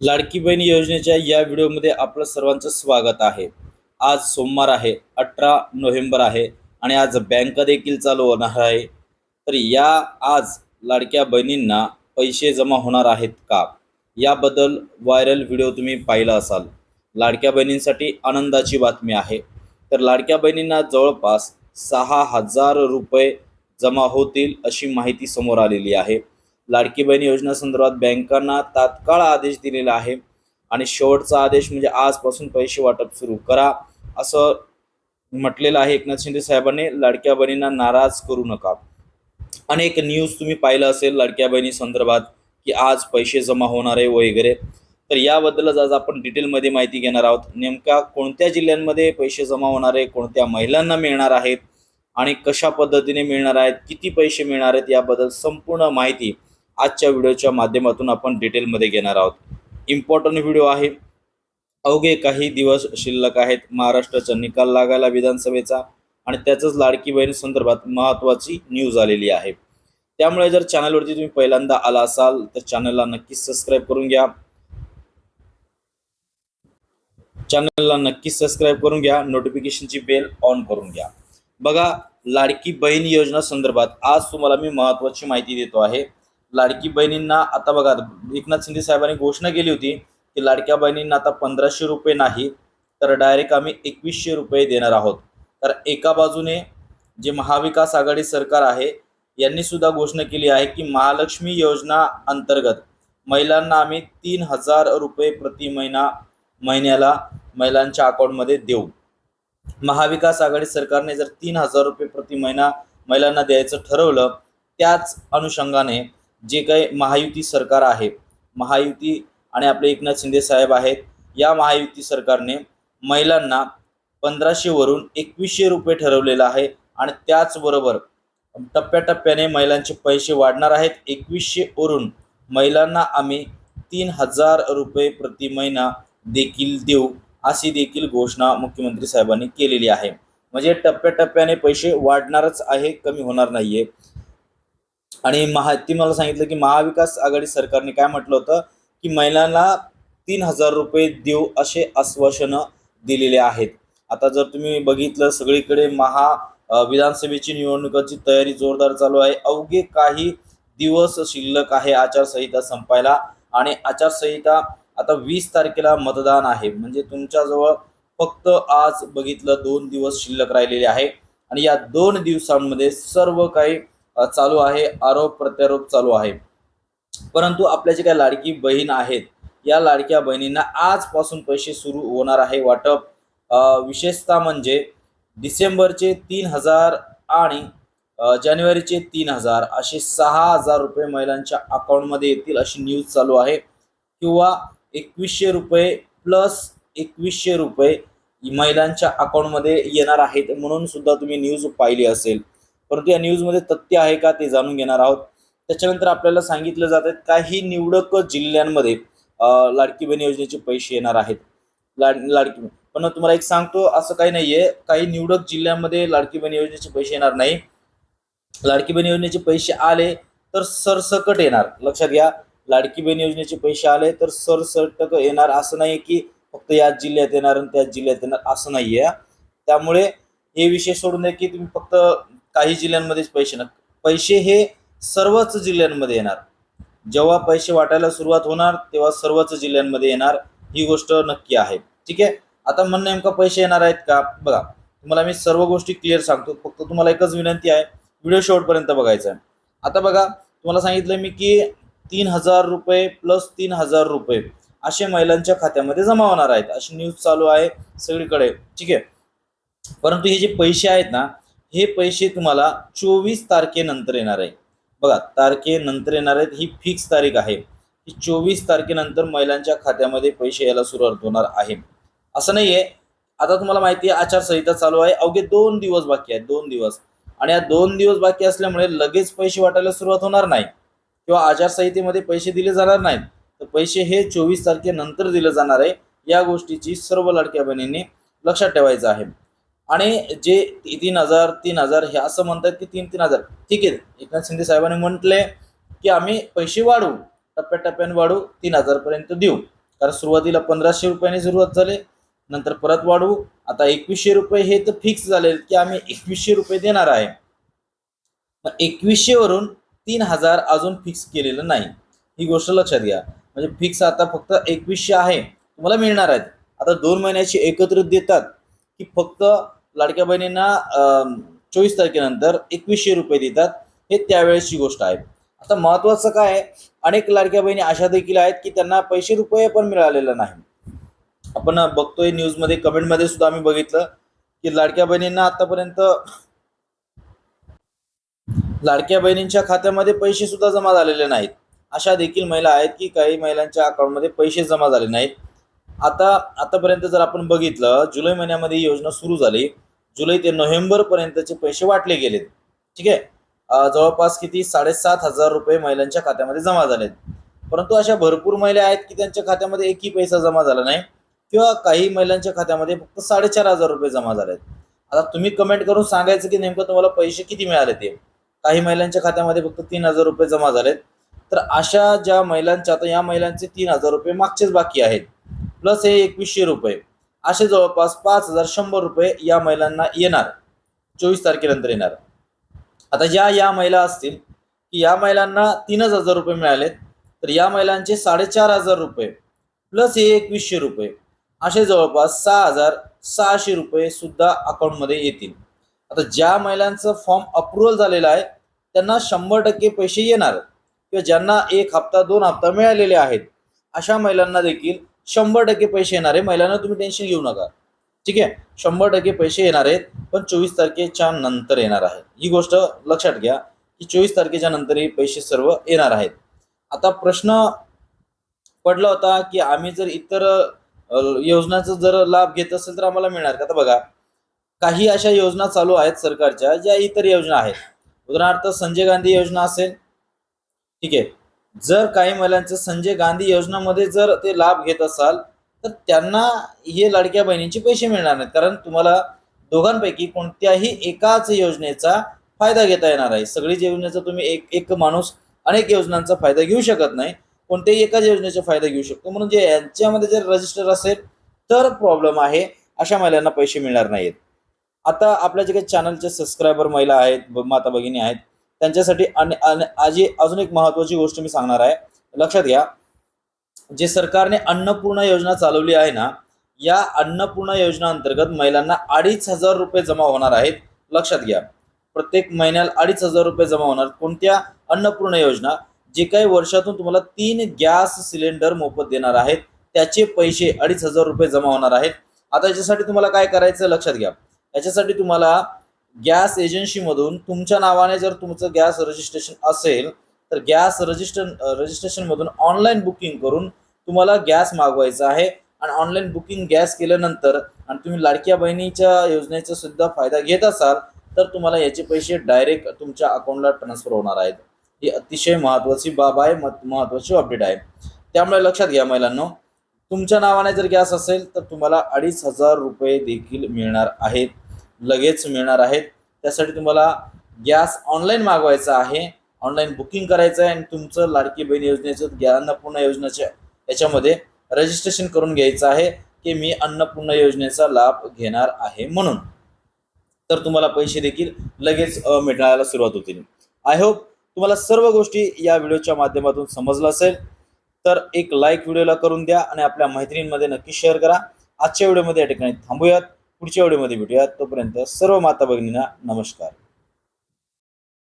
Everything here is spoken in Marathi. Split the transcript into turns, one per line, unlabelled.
लाडकी बहीण योजनेच्या या व्हिडिओमध्ये आपलं सर्वांचं स्वागत आहे. आज सोमवार आहे अठरा नोव्हेंबर आहे आणि आज बँका देखील चालू होणार आहे. तर या आज लाडक्या बहिणींना पैसे जमा होणार आहेत का? याबद्दल व्हायरल व्हिडिओ तुम्ही पाहिला असाल. लाडक्या बहिणींसाठी आनंदाची बातमी आहे. तर लाडक्या बहिणींना जवळपास सहा हजार रुपये जमा होतील अशी माहिती समोर आलेली आहे. लाडकी बहीण योजना संदर्भात बँकांना तात्काळ आदेश दिलेला आहे. आणि शेवटचा आदेश म्हणजे आजपासून पैसे वाटप सुरू करा असं म्हटलेलं आहे एकनाथ शिंदे साहेबांनी. लाडक्या बहिणींना नाराज करू नका. अनेक न्यूज तुम्ही पाहिलं असेल लाडक्या बहिणी संदर्भात की आज पैसे जमा होणार आहे वगैरे. तर याबद्दलच आज आपण डिटेलमध्ये माहिती घेणार आहोत. नेमक्या कोणत्या जिल्ह्यांमध्ये पैसे जमा होणार आहे कोणत्या महिलांना मिळणार आहेत आणि कशा पद्धतीने मिळणार आहेत किती पैसे मिळणार आहेत याबद्दल संपूर्ण माहिती आजच्या व्हिडिओच्या माध्यमातून आपण डिटेलमध्ये घेणार आहोत. इम्पॉर्टंट व्हिडिओ आहे. अवघे काही दिवस शिल्लक आहेत. महाराष्ट्राचा निकाल लागायला विधानसभेचा आणि त्याचंच लाडकी बहीण संदर्भात महत्त्वाची न्यूज आलेली आहे. त्यामुळे जर चॅनलवरती तुम्ही पहिल्यांदा आला असाल तर चॅनलला नक्कीच सबस्क्राईब करून घ्या. चॅनलला नक्कीच सबस्क्राईब करून घ्या. नोटिफिकेशनची बेल ऑन करून घ्या. बघा लाडकी बहीण योजना संदर्भात आज तुम्हाला मी महत्त्वाची माहिती देतो आहे. लाडकी बहिणींना आता बघा एकनाथ शिंदे साहेबांनी घोषणा केली होती की लाडक्या बहिणींना आता पंधराशे रुपये नाही तर डायरेक्ट आम्ही एकवीसशे रुपये देणार आहोत. तर एका बाजूने जे महाविकास आघाडी सरकार आहे यांनी सुद्धा घोषणा केली आहे की महालक्ष्मी योजना अंतर्गत महिलांना आम्ही तीन हजार रुपये प्रति महिना महिन्याला महिलांच्या अकाउंटमध्ये देऊ. महाविकास आघाडी सरकारने जर तीन हजार रुपये प्रति महिना महिलांना द्यायचं ठरवलं त्याच अनुषंगाने जे काही महायुती सरकार आहे महायुती आणि आपले एकनाथ शिंदे साहेब आहेत या महायुती सरकारने महिलांना पंधराशेवरून एकवीसशे रुपये ठरवलेलं आहे आणि त्याचबरोबर टप्प्याटप्प्याने महिलांचे पैसे वाढणार आहेत. एकवीसशे वरून महिलांना आम्ही तीन हजार रुपये प्रति महिना देखील देऊ अशी देखील घोषणा मुख्यमंत्री साहेबांनी केलेली आहे. म्हणजे टप्प्याटप्प्याने पैसे वाढणारच आहे कमी होणार नाहीये. आणि महा ती मला सांगितलं की महाविकास आघाडी सरकारने काय म्हटलं होतं? की महिलांना तीन हजार रुपये देऊ असे आश्वासनं दिलेले आहेत. आता जर तुम्ही बघितलं सगळीकडे महा विधानसभेची निवडणुकाची तयारी जोरदार चालू आहे. अवघे काही दिवस शिल्लक आहे आचारसंहिता संपायला आणि आचारसंहिता आता वीस तारखेला मतदान आहे. म्हणजे तुमच्याजवळ फक्त आज बघितलं दोन दिवस शिल्लक राहिलेले आहे. आणि या दोन दिवसांमध्ये सर्व काही चालू आहे आरोप प्रत्यारोप चालू आहे. परंतु आपल्या जे काही लाडकी बहीण आहेत या लाडक्या बहिणींना आजपासून पैसे सुरू होणार आहे वाटप. विशेषतः म्हणजे डिसेंबरचे तीन हजार आणि जानेवारीचे तीन हजार असे सहा हजार रुपये महिलांच्या अकाउंटमध्ये येतील अशी न्यूज चालू आहे. किंवा एकवीसशे रुपये प्लस एकवीसशे रुपये महिलांच्या अकाउंटमध्ये येणार आहेत म्हणून सुद्धा तुम्ही न्यूज पाहिली असेल. परंतु या न्यूजमध्ये तथ्य आहे का ते जाणून घेणार आहोत. त्याच्यानंतर आपल्याला सांगितलं जात आहे काही निवडक जिल्ह्यांमध्ये लाडकी बहीण योजनेचे पैसे येणार आहेत. लाड लाडकी पण तुम्हाला एक सांगतो असं काही नाहीये. काही निवडक जिल्ह्यांमध्ये लाडकी बहीण योजनेचे पैसे येणार नाही. लाडकी बहीण योजनेचे पैसे आले तर सरसकट येणार. लक्षात घ्या लाडकी बहीण योजनेचे पैसे आले तर सरसटक येणार असं नाही की फक्त याच जिल्ह्यात येणार आणि त्याच जिल्ह्यात येणार असं नाहीये. त्यामुळे हे विषय सोडून द्या की तुम्ही फक्त काही जिल्ह्यांमध्येच पैसे न पैसे हे सर्वच जिल्ह्यांमध्ये येणार. जेव्हा पैसे वाटायला सुरुवात होणार तेव्हा सर्वच जिल्ह्यांमध्ये येणार. ही गोष्ट नक्की आहे. ठीक आहे? आता मग नेमका पैसे येणार आहेत का? बघा तुम्हाला मी सर्व गोष्टी क्लिअर सांगतो. फक्त तुम्हाला एकच विनंती आहे. व्हिडिओ शेवटपर्यंत बघायचा आहे. आता बघा तुम्हाला सांगितलं मी की तीन हजार रुपये प्लस तीन हजार रुपये असे महिलांच्या खात्यामध्ये जमा होणार आहेत. अशी न्यूज चालू आहे सगळीकडे. ठीक आहे? परंतु हे जे पैसे आहेत ना हे पैसे तुम्हाला चोवीस तारखेनंतर येणार आहे. बघा तारखेनंतर येणार आहेत ही फिक्स तारीख आहे. की चोवीस तारखेनंतर महिलांच्या खात्यामध्ये पैसे यायला सुरुवात होणार आहे. असं नाही आहे आता तुम्हाला माहिती आहे आचारसंहिता चालू आहे. अवघे दोन दिवस बाकी आहेत दोन दिवस. आणि या दोन दिवस बाकी असल्यामुळे लगेच पैसे वाटायला सुरुवात होणार नाही. किंवा आचारसंहितेमध्ये पैसे दिले जाणार नाहीत. तर पैसे हे चोवीस तारखेनंतर दिले जाणार आहे. या गोष्टीची सर्व लाडक्या बहिणींनी लक्षात ठेवायचं आहे. आणि जे तीन हजार तीन हजार हे असं म्हणतात की तीन तीन हजार. ठीक आहे. एकनाथ शिंदे साहेबांनी म्हटले की आम्ही पैसे वाढवू टप्प्याटप्प्याने वाढवू तीन हजारपर्यंत देऊ. कारण सुरुवातीला पंधराशे रुपयाने सुरुवात झाली नंतर परत वाढवू. आता एकवीसशे रुपये हे तर फिक्स झाले की आम्ही एकवीसशे रुपये देणार आहे. मग तीन हजार अजून फिक्स केलेलं नाही. ही गोष्ट लक्षात घ्या. म्हणजे फिक्स आता फक्त एकवीसशे आहे. तुम्हाला मिळणार आहेत. आता दोन महिन्याची एकत्रित देतात की फक्त लाडक्या बहिणींना चोवीस तारखेनंतर एकवीसशे रुपये देतात. हे त्यावेळेसची गोष्ट आहे. आता महत्वाचं काय आहे? अनेक लाडक्या बहिणी अशा देखील आहेत की त्यांना पैसे रुपये पण मिळालेला नाही. आपण बघतोय न्यूजमध्ये कमेंटमध्ये सुद्धा आम्ही बघितलं की लाडक्या बहिणींना आतापर्यंत लाडक्या बहिणींच्या खात्यामध्ये पैसे सुद्धा जमा झालेले नाहीत. अशा देखील महिला आहेत की काही महिलांच्या अकाउंटमध्ये पैसे जमा झाले नाहीत. आता आतापर्यंत जर आपण बघितलं जुलै महिन्यामध्ये ही योजना सुरू झाली. जुलै ते नोव्हेंबर पर्यंतचे पैसे वाटले गेलेत. ठीक आहे? जवळपास किती? साडेसात हजार रुपये महिलांच्या खात्यामध्ये जमा झालेत. परंतु अशा भरपूर महिला आहेत की त्यांच्या खात्यामध्ये एकही पैसा जमा झाला नाही किंवा काही महिलांच्या खात्यामध्ये फक्त साडेचार हजार रुपये जमा झालेत. आता तुम्ही कमेंट करून सांगायचं की नेमकं तुम्हाला पैसे किती मिळाले ते? काही महिलांच्या खात्यामध्ये फक्त तीन हजार रुपये जमा झालेत. तर अशा ज्या महिलांच्या आता या महिलांचे तीन हजार रुपये मागचेच बाकी आहेत. प्लस हे एकवीसशे रुपये. असे जवळपास पाच हजार शंभर रुपये या महिलांना येणार. चोवीस तारखेनंतर येणार. आता ज्या या महिला असतील की या महिलांना तीनच हजार रुपये मिळालेत तर या महिलांचे साडेचार हजार रुपये प्लस हे एकवीसशे रुपये असे जवळपास सहा हजार सहाशे रुपये सुद्धा अकाउंटमध्ये येतील. आता ज्या महिलांचं फॉर्म अप्रुव्हल झालेलं आहे त्यांना शंभर टक्के पैसे येणार किंवा ज्यांना एक हप्ता दोन हप्ता मिळालेले आहेत अशा महिलांना देखील शंभर टक्के पैसे येणार आहे. महिलांना तुम्ही टेन्शन घेऊ नका. ठीक आहे? शंभर टक्के पैसे येणार आहेत पण चोवीस तारखेच्या नंतर येणार आहे. ही गोष्ट लक्षात घ्या की चोवीस तारखेच्या नंतर हे पैसे सर्व येणार आहेत. आता प्रश्न पडला होता की आम्ही जर इतर योजनाचा जर लाभ घेत असेल तर आम्हाला मिळणार का? आता बघा काही अशा योजना चालू आहेत सरकारच्या ज्या इतर योजना आहेत. उदाहरणार्थ संजय गांधी योजना असेल ठीक आहे? जर काही महिलांचं संजय गांधी योजनामध्ये जर ते लाभ घेत असाल तर त्यांना हे लाडक्या बहिणींचे पैसे मिळणार नाहीत. कारण तुम्हाला दोघांपैकी कोणत्याही एकाच योजनेचा फायदा घेता येणार आहे सगळीच योजनेचा तुम्ही एक एक माणूस अनेक योजनांचा फायदा घेऊ शकत नाही. कोणत्याही एकाच योजनेचा फायदा घेऊ शकतो. म्हणून जे यांच्यामध्ये जर रजिस्टर असेल तर प्रॉब्लेम आहे. अशा महिलांना पैसे मिळणार नाहीत. आता आपल्या जे काही चॅनलचे सबस्क्रायबर महिला आहेत माता भगिनी आहेत त्यांच्यासाठी आणि आजी अजून एक महत्वाची गोष्ट मी सांगणार आहे. लक्षात घ्या जे सरकारने अन्नपूर्णा योजना चालवली आहे ना या अन्नपूर्णा योजना अंतर्गत महिलांना अडीच हजार रुपये जमा होणार आहेत. लक्षात घ्या प्रत्येक महिन्याला अडीच हजार रुपये जमा होणार. कोणत्या अन्नपूर्णा योजना? जे काही वर्षातून तुम्हाला तीन गॅस सिलेंडर मोफत देणार आहेत त्याचे पैसे अडीच हजार रुपये जमा होणार आहेत. आता याच्यासाठी तुम्हाला काय करायचं लक्षात घ्या याच्यासाठी तुम्हाला गॅस एजन्सीमधून तुमच्या नावाने जर तुमचं गॅस रजिस्ट्रेशन असेल तर गॅस रजिस्टर रजिस्ट्रेशनमधून ऑनलाईन बुकिंग करून तुम्हाला गॅस मागवायचा आहे. आणि ऑनलाईन बुकिंग गॅस केल्यानंतर आणि तुम्ही लाडक्या बहिणीच्या योजनेचा सुद्धा फायदा घेत असाल तर तुम्हाला याचे पैसे डायरेक्ट तुमच्या अकाउंटला ट्रान्सफर होणार आहेत. ही अतिशय महत्त्वाची बाब आहे मत- महत्त्वाची अपडेट आहे. त्यामुळे लक्षात घ्या महिलांनो तुमच्या नावाने जर गॅस असेल तर तुम्हाला अडीच हजार रुपये देखील मिळणार आहेत. लगेच मिळणार आहेत. त्यासाठी तुम्हाला गॅस ऑनलाईन मागवायचा आहे. ऑनलाईन बुकिंग करायचं आहे आणि तुमचं लाडकी बहीण योजनेचं ज्ञान अन्नपूर्णा योजनेच्या याच्यामध्ये रजिस्ट्रेशन करून घ्यायचं आहे की मी अन्नपूर्णा योजनेचा लाभ घेणार आहे म्हणून. तर तुम्हाला पैसे देखील लगेच मिळायला सुरुवात होतील. आय होप तुम्हाला सर्व गोष्टी या व्हिडिओच्या माध्यमातून समजलं असेल. तर एक लाईक व्हिडिओला करून द्या आणि आपल्या मैत्रिणींमध्ये नक्की शेअर करा. आजच्या व्हिडिओमध्ये या ठिकाणी थांबूयात. पुढच्या व्हिडिओमध्ये भेटूयात. तोपर्यंत सर्व माता भगिनींना नमस्कार.